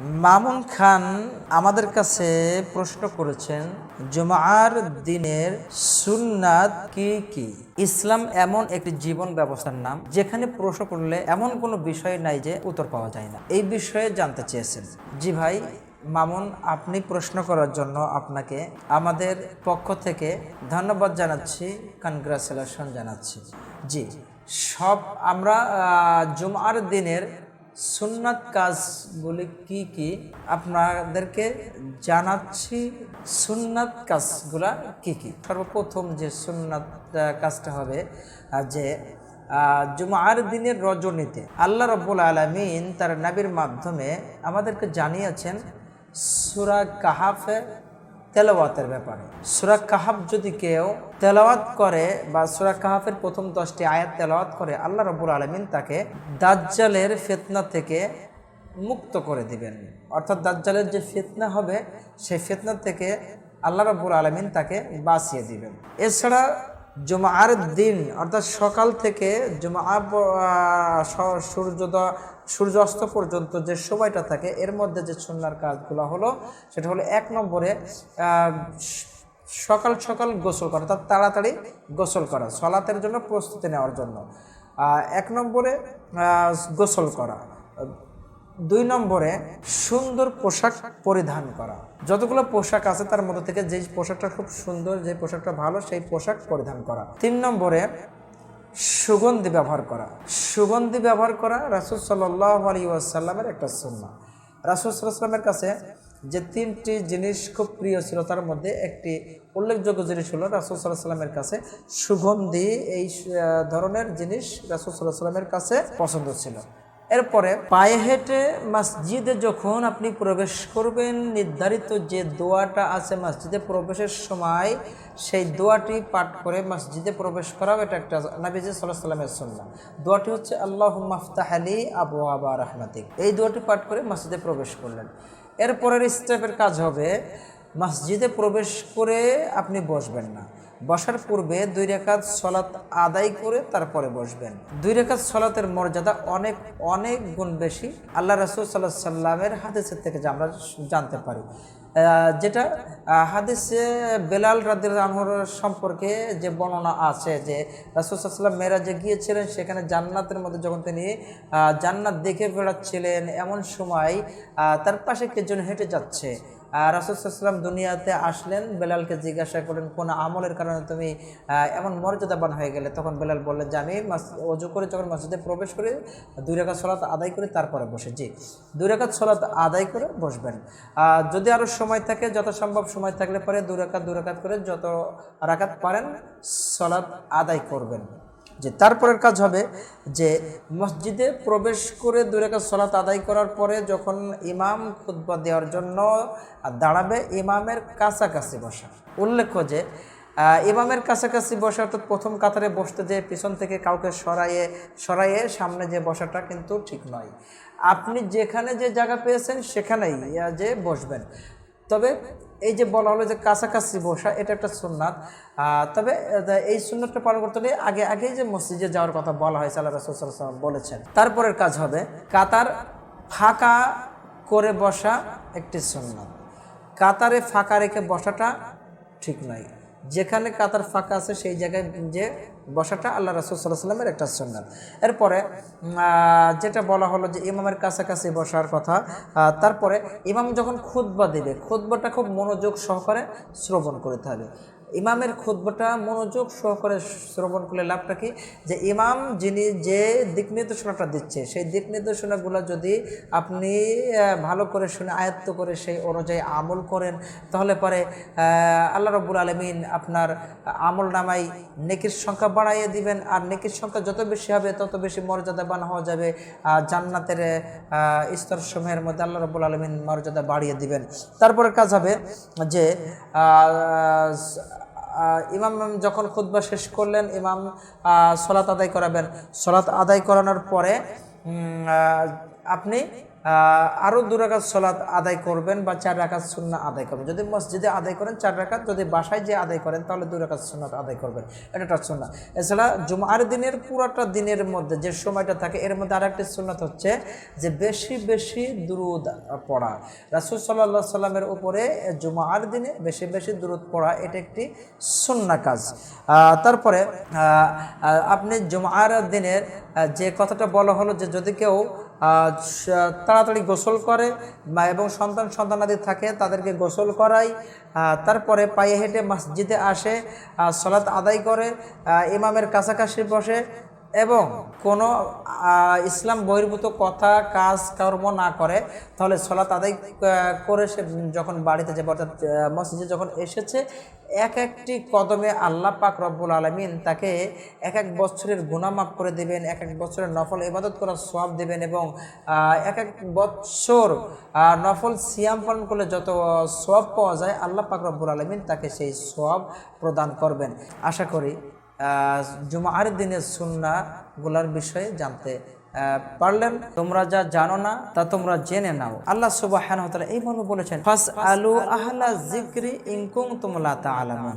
মামুন খান আমাদের কাছে প্রশ্ন করেছেন, জুমার দিনের সুন্নাত কি কি? ইসলাম এমন একটি জীবন ব্যবস্থার নাম, যেখানে প্রশ্ন করলে এমন কোনো বিষয় নাই যে উত্তর পাওয়া যায় না। এই বিষয়ে জানতে চেয়েছেন। জি ভাই, মামুন, আপনি প্রশ্ন করার জন্য আপনাকে আমাদের পক্ষ থেকে ধন্যবাদ জানাচ্ছি কনগ্রাচুলেশন জানাচ্ছি। জি, সব আমরা জুমার দিনের সুন্নাত কাজগুলি কি কি? আপনাদেরকে জানাচ্ছি সুন্নাত কাজগুলা কি কি? সর্বপ্রথম যে সুন্নাত কাজটা হবে যে জুমার দিনের রজনীতে আল্লাহ রব্বুল আলমিন তার নাবির মাধ্যমে আমাদেরকে জানিয়েছেন সুরা কাহাফে তেলাওয়াতের ব্যাপারে। সুরা কাহাব যদি কেউ তেলাওয়াত করে বা সুরা কাহাফের প্রথম দশটি আয়াত তেলাওয়াত করে, আল্লাহ রবুল আলমিন তাকে দাজ্জালের ফেতনা থেকে মুক্ত করে দিবেন। অর্থাৎ দাজ্জালের যে ফেতনা হবে, সেই ফেতনা থেকে আল্লাহ রব্বুল আলমিন তাকে বাঁচিয়ে দিবেন। এছাড়া জুমার দিন, অর্থাৎ সকাল থেকে জুমা সূর্যোদয়, সূর্যাস্ত পর্যন্ত যে সময়টা থাকে, এর মধ্যে যে সুন্নার কাজগুলো হলো, সেটা হলো এক নম্বরে সকাল সকাল গোসল করা, অর্থাৎ তাড়াতাড়ি গোসল করা, সলাতের জন্য প্রস্তুতি নেওয়ার জন্য। এক নম্বরে গোসল করা। দুই নম্বরে সুন্দর পোশাক পরিধান করা। যতগুলো পোশাক আছে তার মধ্যে থেকে যে পোশাকটা খুব সুন্দর যে পোশাকটা ভালো, সেই পোশাক পরিধান করা। তিন নম্বরে সুগন্ধি ব্যবহার করা। সুগন্ধি ব্যবহার করা রাসুল সাল্লাহ আলী ওয়াসাল্লামের একটা সুন্না রাসুল সাল্লামের কাছে যে তিনটি জিনিস খুব প্রিয় ছিল, তার মধ্যে একটি উল্লেখযোগ্য জিনিস হলো রাসুল সাল্লাহ সাল্লামের কাছে সুগন্ধি, এই ধরনের জিনিস রাসুল সাল্লাহ সাল্লামের কাছে পছন্দ ছিল। এরপরে পায়ে হেঁটে মসজিদে যখন আপনি প্রবেশ করবেন, নির্ধারিত যে দোয়াটা আছে মসজিদে প্রবেশের সময়, সেই দোয়াটি পাঠ করে মসজিদে প্রবেশ করাও এটা একটা নাবিজি সাল্লাহ সাল্লামের সুন্না দোয়াটি হচ্ছে আল্লাহ মাফতাহালি আবু আবা রহমাতিক। এই দোয়াটি পাঠ করে মসজিদে প্রবেশ করলেন। এরপরের স্টেপের কাজ হবে, মসজিদে প্রবেশ করে আপনি বসবেন না। বসার পূর্বে দুই রেখাত সলাৎ আদায় করে তারপরে বসবেন। দুই রেখাত সলাতের মর্যাদা অনেক অনেক গুণ বেশি। আল্লাহ রাসুল সাল্লাহ সাল্লামের হাদিসের থেকে আমরা জানতে পারি। যেটা হাদিসে বেলাল রাদির আনহর সম্পর্কে যে বর্ণনা আছে যে রাসুল সাল্লাম মেরাজে গিয়েছিলেন, সেখানে জান্নাতের মধ্যে যখন তিনি জান্নাত দেখে বেড়াচ্ছিলেন, এমন সময় তার পাশে কে জন হেঁটে যাচ্ছে। রাসুসাল্লাম দুনিয়াতে আসলেন, বেলালকে জিজ্ঞাসা করেন কোন আমলের কারণে তুমি এমন মর্যাদাবান হয়ে গেলে? তখন বেলাল বললেন, যে আমি অজু করে যখন মসজিদে প্রবেশ করি, দুই রেখা সলাত আদায় করে, তারপরে বসে। জি, দুই রেখাত সলাত আদায় করে বসবেন। যদি আরও সময় থাকে, যত সম্ভব সময় থাকলে পরে দুই রেখাত দুই রেখাত করে যত রাখাত পারেন, সলাত আদায় করবেন। যে তারপরের কাজ হবে যে মসজিদে প্রবেশ করে দু রেখা সলাত আদায় করার পরে যখন ইমাম খুতবা দেওয়ার জন্য দাঁড়াবে, ইমামের কাছাকাছি বসা। উল্লেখ্য যে ইমামের কাছাকাছি বসা অর্থাৎ প্রথম কাতারে বসতে যে পিছন থেকে কাউকে সরাইয়ে সরাইয়ে সামনে যে বসাটা কিন্তু ঠিক নয়। আপনি যেখানে যে জায়গা পেয়েছেন সেখানেই যে বসবেন। তবে এই যে বলা হলো যে কাছাকাছি বসা, এটা একটা সুন্নাত। তবে এই সুন্নাতটা পালন করতে হলে আগে, আগেই যে মসজিদে যাওয়ার কথা বলা হয়েছে, আল্লাহ রসুলাম বলেছেন। তারপরের কাজ হবে কাতার ফাঁকা করে বসা একটি সুন্নাত। কাতারে ফাঁকা রেখে বসাটা ঠিক নয়। যেখানে কাতার ফাঁকা আছে, সেই জায়গায় যে বসাটা আল্লাহ রাসুল সাল্লাহ সাল্লামের একটা সুন্নাত। এরপরে যেটা বলা হলো যে ইমামের কাছাকাছি বসার কথা তারপরে ইমাম যখন খুদ্া দেবে খুদ্বাটা খুব মনোযোগ সহকারে শ্রবণ করতে হবে। ইমামের খুতবাটা মনোযোগ সহকারে শ্রবণ করলে লাভটা কি? যে ইমাম যিনি যে দিক নির্দেশনাটা দিচ্ছে সেই দিক নির্দেশনাগুলো যদি আপনি ভালো করে শুনে আয়ত্ত করে সেই অনুযায়ী আমল করেন তাহলে পরে আল্লাহ রব্বুল আলমিন আপনার আমল নামাই নেকির সংখ্যা বাড়াইয়ে দিবেন। আর নেকির সংখ্যা যত বেশি হবে তত বেশি মর্যাদাবান হওয়া যাবে। জান্নাতের আহ, স্তরসমূহের মধ্যে আল্লাহ রব্বুল আলমিন মর্যাদা বাড়িয়ে দিবেন। তারপরে কাজ হবে যে ইমাম যখন খুদ্া শেষ করলেন ইমাম সলাত আদায় করাবেন। সলাত আদায় করানোর পরে আপনি আরও দু রাকাত সলাৎ আদায় করবেন বা চার রাকাত সুন্না আদায় করবেন। যদি মসজিদে আদায় করেন চার রাকাত, যদি বাসায় যে আদায় করেন তাহলে দু রাকাত সুন্নাত আদায় করবেন। এটা একটা সুন্না এছাড়া জুমার দিনের, পুরাটা দিনের মধ্যে যে সময়টা থাকে, এর মধ্যে আরেকটি সুন্নাত হচ্ছে যে বেশি বেশি দুরুদ পড়া। রাসুল সাল্লাহ সাল্লামের উপরে জুমার দিনে বেশি বেশি দুরুদ পড়া, এটা একটি সুন্না কাজ। তারপরে আপনি জুমার দিনের যে কথাটা বলা হলো যে যদি কেউ তাড়াতাড়ি গোসল করে। এবং সন্তান সন্তানাদি থাকে, তাদেরকে গোসল করায় তারপরে পায়ে হেঁটে মসজিদে আসে সলাৎ আদায় করে ইমামের কাছাকাছি বসে এবং কোনো ইসলাম বহির্ভূত কথা কাজ কর্ম না করে তাহলে আদায় আহ, করে সে যখন বাড়িতে যাবে অর্থাৎ মসজিদে যখন এসেছে এক একটি কদমে আল্লাহ পাক রব্বুল আলমিন তাকে এক এক বছরের গুণামাপ করে দেবেন এক এক বছরের নফল ইবাদত করার সব দেবেন এবং এক এক বছর নফল সিয়াম পালন করলে যত সব পাওয়া যায় আল্লাহ পাক রব্বুল আলমিন তাকে সেই সব প্রদান করবেন। আশা করি জুমার দিনের সুন্নাগুলার বিষয়ে জানতে পারলেন। তোমরা যা জানো না, তা তোমরা জেনে নাও। আল্লাহ সুবাহ এইভাবে বলেছেন ফাস আলু আহলা জিক্রি ইনকুম তোমলা তা আলামান